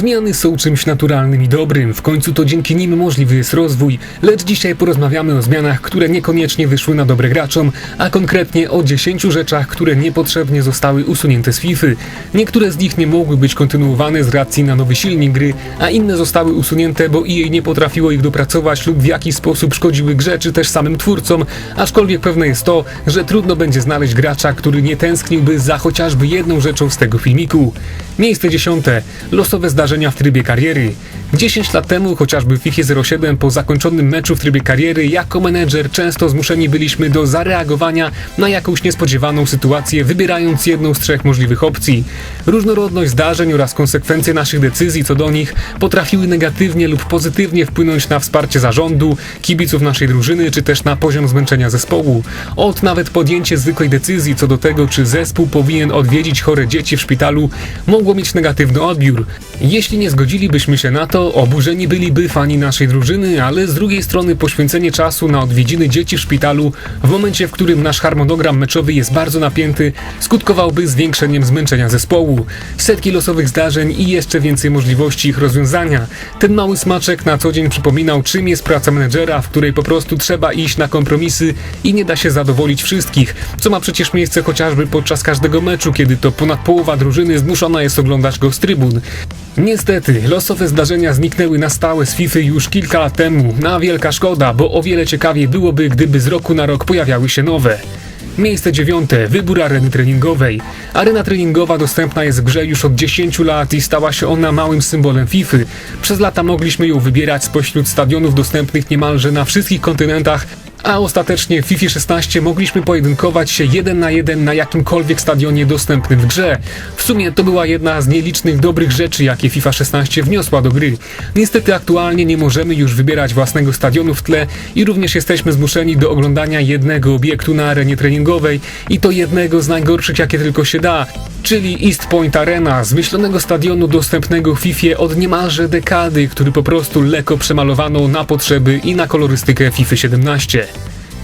Zmiany są czymś naturalnym i dobrym, w końcu to dzięki nim możliwy jest rozwój, lecz dzisiaj porozmawiamy o zmianach, które niekoniecznie wyszły na dobre graczom, a konkretnie o 10 rzeczach, które niepotrzebnie zostały usunięte z FIFA. Niektóre z nich nie mogły być kontynuowane z racji na nowy silnik gry, a inne zostały usunięte, bo EA nie potrafiło ich dopracować lub w jakiś sposób szkodziły grze czy też samym twórcom, aczkolwiek pewne jest to, że trudno będzie znaleźć gracza, który nie tęskniłby za chociażby jedną rzeczą z tego filmiku. Miejsce dziesiąte. Losowe zdarzenia w trybie kariery. 10 lat temu, chociażby w FIFA 07 po zakończonym meczu w trybie kariery, jako menedżer często zmuszeni byliśmy do zareagowania na jakąś niespodziewaną sytuację, wybierając jedną z trzech możliwych opcji. Różnorodność zdarzeń oraz konsekwencje naszych decyzji co do nich potrafiły negatywnie lub pozytywnie wpłynąć na wsparcie zarządu, kibiców naszej drużyny, czy też na poziom zmęczenia zespołu. Od nawet podjęcie zwykłej decyzji co do tego, czy zespół powinien odwiedzić chore dzieci w szpitalu, mogło mieć negatywny odbiór. Jeśli nie zgodzilibyśmy się na to, oburzeni byliby fani naszej drużyny, ale z drugiej strony poświęcenie czasu na odwiedziny dzieci w szpitalu w momencie, w którym nasz harmonogram meczowy jest bardzo napięty, skutkowałby zwiększeniem zmęczenia zespołu. Setki losowych zdarzeń i jeszcze więcej możliwości ich rozwiązania. Ten mały smaczek na co dzień przypominał, czym jest praca menedżera, w której po prostu trzeba iść na kompromisy i nie da się zadowolić wszystkich, co ma przecież miejsce chociażby podczas każdego meczu, kiedy to ponad połowa drużyny zmuszona jest oglądać go z trybun. Niestety, losowe zdarzenia zniknęły na stałe z FIFA już kilka lat temu. Na wielka szkoda, bo o wiele ciekawiej byłoby, gdyby z roku na rok pojawiały się nowe. Miejsce dziewiąte. Wybór areny treningowej. Arena treningowa dostępna jest w grze już od 10 lat i stała się ona małym symbolem FIFA. Przez lata mogliśmy ją wybierać spośród stadionów dostępnych niemalże na wszystkich kontynentach, a ostatecznie w FIFA 16 mogliśmy pojedynkować się jeden na jeden na jakimkolwiek stadionie dostępnym w grze. W sumie to była jedna z nielicznych dobrych rzeczy, jakie FIFA 16 wniosła do gry. Niestety aktualnie nie możemy już wybierać własnego stadionu w tle i również jesteśmy zmuszeni do oglądania jednego obiektu na arenie treningowej i to jednego z najgorszych, jakie tylko się da, czyli East Point Arena, zmyślonego stadionu dostępnego w FIFA od niemalże dekady, który po prostu lekko przemalowano na potrzeby i na kolorystykę FIFA 17.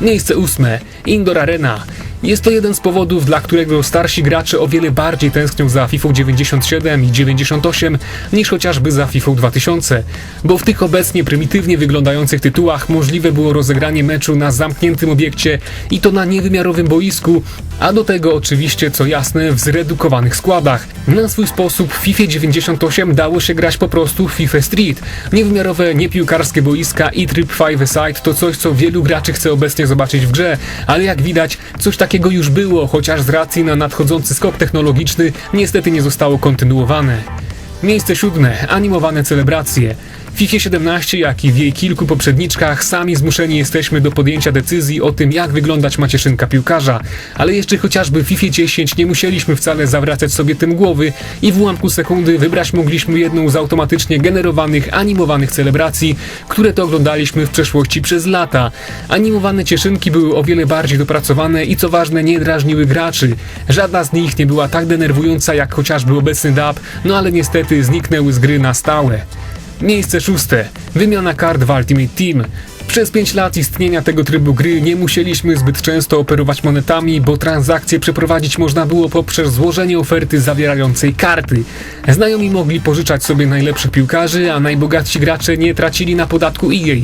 Miejsce ósme. Indoor Arena. Jest to jeden z powodów, dla którego starsi gracze o wiele bardziej tęsknią za FIFA 97 i 98 niż chociażby za FIFA 2000, bo w tych obecnie prymitywnie wyglądających tytułach możliwe było rozegranie meczu na zamkniętym obiekcie i to na niewymiarowym boisku, a do tego oczywiście, co jasne, w zredukowanych składach. Na swój sposób w FIFA 98 dało się grać po prostu FIFA Street. Niewymiarowe, niepiłkarskie boiska i tryb five-a-side to coś, co wielu graczy chce obecnie zobaczyć w grze, ale jak widać, coś takiego już było, chociaż z racji na nadchodzący skok technologiczny niestety nie zostało kontynuowane. Miejsce siódme. Animowane celebracje. W FIFA 17, jak i w jej kilku poprzedniczkach, sami zmuszeni jesteśmy do podjęcia decyzji o tym, jak wyglądać macieszynka piłkarza. Ale jeszcze chociażby w FIFA 10 nie musieliśmy wcale zawracać sobie tym głowy i w ułamku sekundy wybrać mogliśmy jedną z automatycznie generowanych, animowanych celebracji, które to oglądaliśmy w przeszłości przez lata. Animowane cieszynki były o wiele bardziej dopracowane i co ważne, nie drażniły graczy. Żadna z nich nie była tak denerwująca jak chociażby obecny dub, no ale niestety zniknęły z gry na stałe. Miejsce szóste. Wymiana kart w Ultimate Team. Przez 5 lat istnienia tego trybu gry nie musieliśmy zbyt często operować monetami, bo transakcje przeprowadzić można było poprzez złożenie oferty zawierającej karty. Znajomi mogli pożyczać sobie najlepszych piłkarzy, a najbogatsi gracze nie tracili na podatku EA,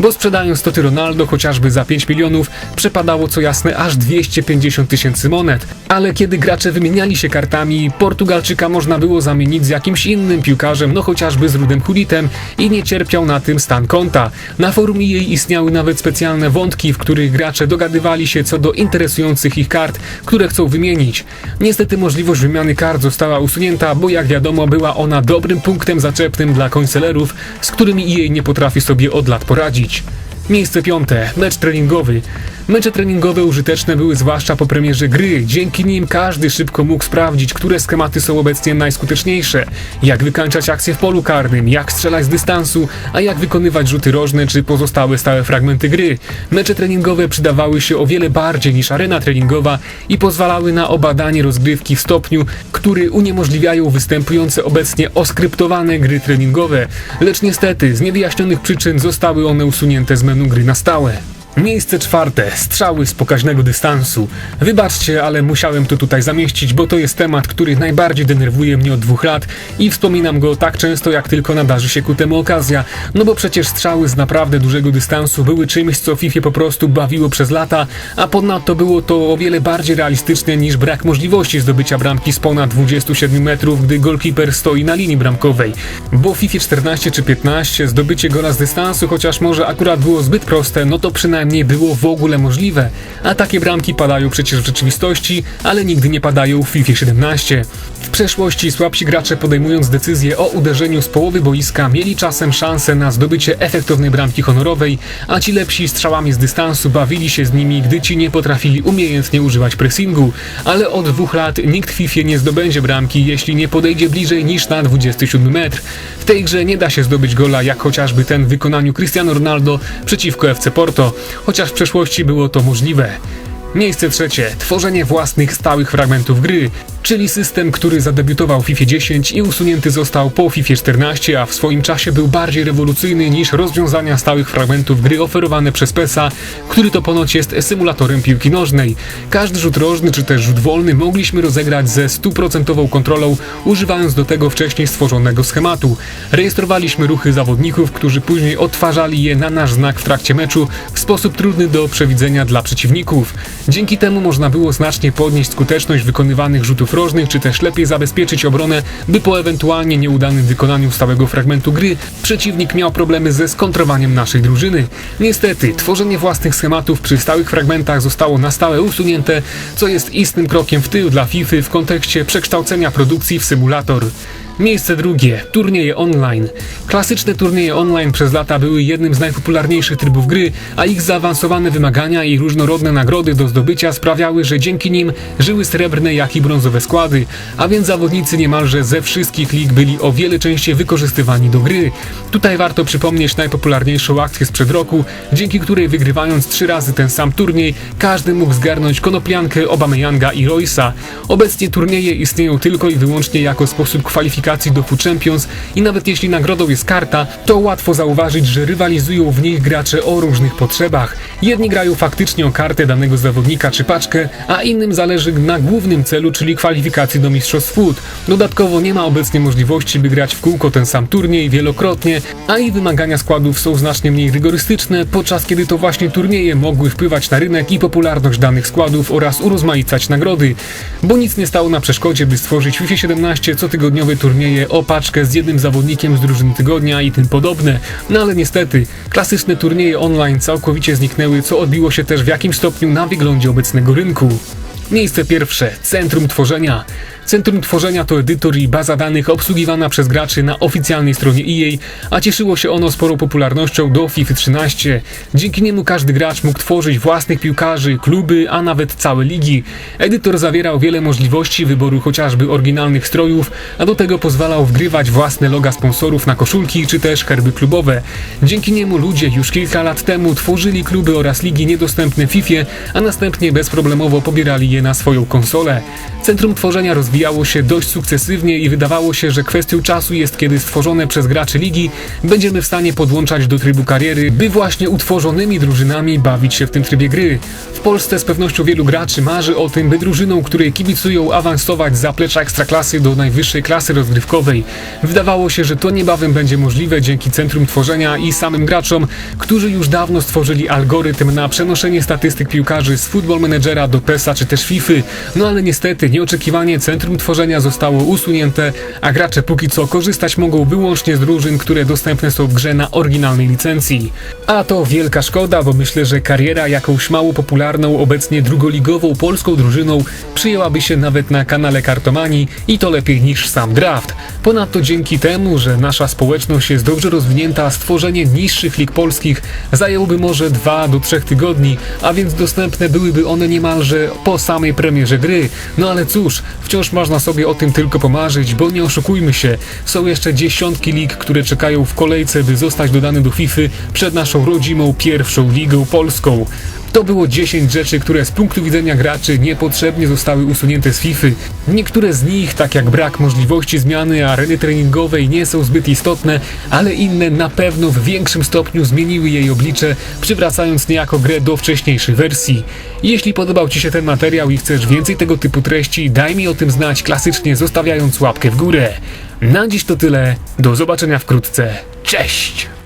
bo sprzedając Toty Ronaldo chociażby za 5 milionów, przepadało co jasne aż 250 tysięcy monet. Ale kiedy gracze wymieniali się kartami, Portugalczyka można było zamienić z jakimś innym piłkarzem, no chociażby z Rudem Hulitem i nie cierpiał na tym stan konta. Na forum EA istniały nawet specjalne wątki, w których gracze dogadywali się co do interesujących ich kart, które chcą wymienić. Niestety możliwość wymiany kart została usunięta, bo jak wiadomo była ona dobrym punktem zaczepnym dla konselerów, z którymi EA nie potrafi sobie od lat poradzić. Miejsce piąte. Mecz treningowy. Mecze treningowe użyteczne były zwłaszcza po premierze gry. Dzięki nim każdy szybko mógł sprawdzić, które schematy są obecnie najskuteczniejsze. Jak wykańczać akcje w polu karnym, jak strzelać z dystansu, a jak wykonywać rzuty rożne czy pozostałe stałe fragmenty gry. Mecze treningowe przydawały się o wiele bardziej niż arena treningowa i pozwalały na obadanie rozgrywki w stopniu, który uniemożliwiają występujące obecnie oskryptowane gry treningowe. Lecz niestety z niewyjaśnionych przyczyn zostały one usunięte z menu gry na stałe. Miejsce czwarte. Strzały z pokaźnego dystansu. Wybaczcie, ale musiałem to tutaj zamieścić, bo to jest temat, który najbardziej denerwuje mnie od dwóch lat i wspominam go tak często, jak tylko nadarzy się ku temu okazja. No bo przecież strzały z naprawdę dużego dystansu były czymś, co FIFA po prostu bawiło przez lata, a ponadto było to o wiele bardziej realistyczne niż brak możliwości zdobycia bramki z ponad 27 metrów, gdy golkiper stoi na linii bramkowej. Bo FIFA 14 czy 15 zdobycie gola z dystansu, chociaż może akurat było zbyt proste, no to przynajmniej nie było w ogóle możliwe. A takie bramki padają przecież w rzeczywistości, ale nigdy nie padają w FIFA 17. W przeszłości słabsi gracze podejmując decyzję o uderzeniu z połowy boiska mieli czasem szansę na zdobycie efektownej bramki honorowej, a ci lepsi strzałami z dystansu bawili się z nimi, gdy ci nie potrafili umiejętnie używać pressingu. Ale od dwóch lat nikt w FIFA nie zdobędzie bramki, jeśli nie podejdzie bliżej niż na 27 metr. W tej grze nie da się zdobyć gola, jak chociażby ten w wykonaniu Cristiano Ronaldo przeciwko FC Porto, chociaż w przeszłości było to możliwe. Miejsce trzecie. Tworzenie własnych stałych fragmentów gry, czyli system, który zadebiutował w FIFA 10 i usunięty został po FIFA 14, a w swoim czasie był bardziej rewolucyjny niż rozwiązania stałych fragmentów gry oferowane przez PESA, który to ponoć jest symulatorem piłki nożnej. Każdy rzut rożny czy też rzut wolny mogliśmy rozegrać ze stuprocentową kontrolą, używając do tego wcześniej stworzonego schematu. Rejestrowaliśmy ruchy zawodników, którzy później odtwarzali je na nasz znak w trakcie meczu w sposób trudny do przewidzenia dla przeciwników. Dzięki temu można było znacznie podnieść skuteczność wykonywanych rzutów rożnych, czy też lepiej zabezpieczyć obronę, by po ewentualnie nieudanym wykonaniu stałego fragmentu gry przeciwnik miał problemy ze skontrowaniem naszej drużyny. Niestety, tworzenie własnych schematów przy stałych fragmentach zostało na stałe usunięte, co jest istnym krokiem w tył dla FIFA w kontekście przekształcenia produkcji w symulator. Miejsce drugie. Turnieje online. Klasyczne turnieje online przez lata były jednym z najpopularniejszych trybów gry, a ich zaawansowane wymagania i różnorodne nagrody do zdobycia sprawiały, że dzięki nim żyły srebrne jak i brązowe składy, a więc zawodnicy niemalże ze wszystkich lig byli o wiele częściej wykorzystywani do gry. Tutaj warto przypomnieć najpopularniejszą akcję sprzed roku, dzięki której wygrywając trzy razy ten sam turniej, każdy mógł zgarnąć konopliankę Obameyanga i Roysa. Obecnie turnieje istnieją tylko i wyłącznie jako sposób kwalifikacji do FU Champions i nawet jeśli nagrodą jest karta, to łatwo zauważyć, że rywalizują w nich gracze o różnych potrzebach. Jedni grają faktycznie o kartę danego zawodnika czy paczkę, a innym zależy na głównym celu, czyli kwalifikacji do Mistrzostw FUT. Dodatkowo nie ma obecnie możliwości, by grać w kółko ten sam turniej wielokrotnie, a i wymagania składów są znacznie mniej rygorystyczne, podczas kiedy to właśnie turnieje mogły wpływać na rynek i popularność danych składów oraz urozmaicać nagrody. Bo nic nie stało na przeszkodzie, by stworzyć w FIFA 17 cotygodniowy turniej turnieje o paczkę z jednym zawodnikiem z drużyny tygodnia i tym podobne. No ale niestety, klasyczne turnieje online całkowicie zniknęły, co odbiło się też w jakimś stopniu na wyglądzie obecnego rynku. Miejsce pierwsze. Centrum Tworzenia. Centrum Tworzenia to edytor i baza danych obsługiwana przez graczy na oficjalnej stronie EA, a cieszyło się ono sporą popularnością do FIFA 13. Dzięki niemu każdy gracz mógł tworzyć własnych piłkarzy, kluby, a nawet całe ligi. Edytor zawierał wiele możliwości wyboru chociażby oryginalnych strojów, a do tego pozwalał wgrywać własne loga sponsorów na koszulki czy też herby klubowe. Dzięki niemu ludzie już kilka lat temu tworzyli kluby oraz ligi niedostępne FIFA, a następnie bezproblemowo pobierali je na swoją konsolę. Centrum Tworzenia rozwijało rozwijało się dość sukcesywnie i wydawało się, że kwestią czasu jest, kiedy stworzone przez graczy ligi będziemy w stanie podłączać do trybu kariery, by właśnie utworzonymi drużynami bawić się w tym trybie gry. W Polsce z pewnością wielu graczy marzy o tym, by drużyną, której kibicują awansować z zaplecza ekstraklasy do najwyższej klasy rozgrywkowej. Wydawało się, że to niebawem będzie możliwe dzięki Centrum Tworzenia i samym graczom, którzy już dawno stworzyli algorytm na przenoszenie statystyk piłkarzy z Football Managera do PESA czy też FIFA. No ale niestety nieoczekiwanie Centrum centrum tworzenia zostało usunięte, a gracze póki co korzystać mogą wyłącznie z drużyn, które dostępne są w grze na oryginalnej licencji. A to wielka szkoda, bo myślę, że kariera jakąś mało popularną, obecnie drugoligową polską drużyną przyjęłaby się nawet na kanale Kartomani i to lepiej niż sam draft. Ponadto dzięki temu, że nasza społeczność jest dobrze rozwinięta, stworzenie niższych lig polskich zajęłoby może 2 do 3 tygodni, a więc dostępne byłyby one niemalże po samej premierze gry. No ale cóż, wciąż można sobie o tym tylko pomarzyć, bo nie oszukujmy się, są jeszcze dziesiątki lig, które czekają w kolejce, by zostać dodane do FIFA przed naszą rodzimą pierwszą ligą polską. To było 10 rzeczy, które z punktu widzenia graczy niepotrzebnie zostały usunięte z FIFA. Niektóre z nich, tak jak brak możliwości zmiany areny treningowej, nie są zbyt istotne, ale inne na pewno w większym stopniu zmieniły jej oblicze, przywracając niejako grę do wcześniejszej wersji. Jeśli podobał Ci się ten materiał i chcesz więcej tego typu treści, daj mi o tym znać klasycznie zostawiając łapkę w górę. Na dziś to tyle, do zobaczenia wkrótce, cześć!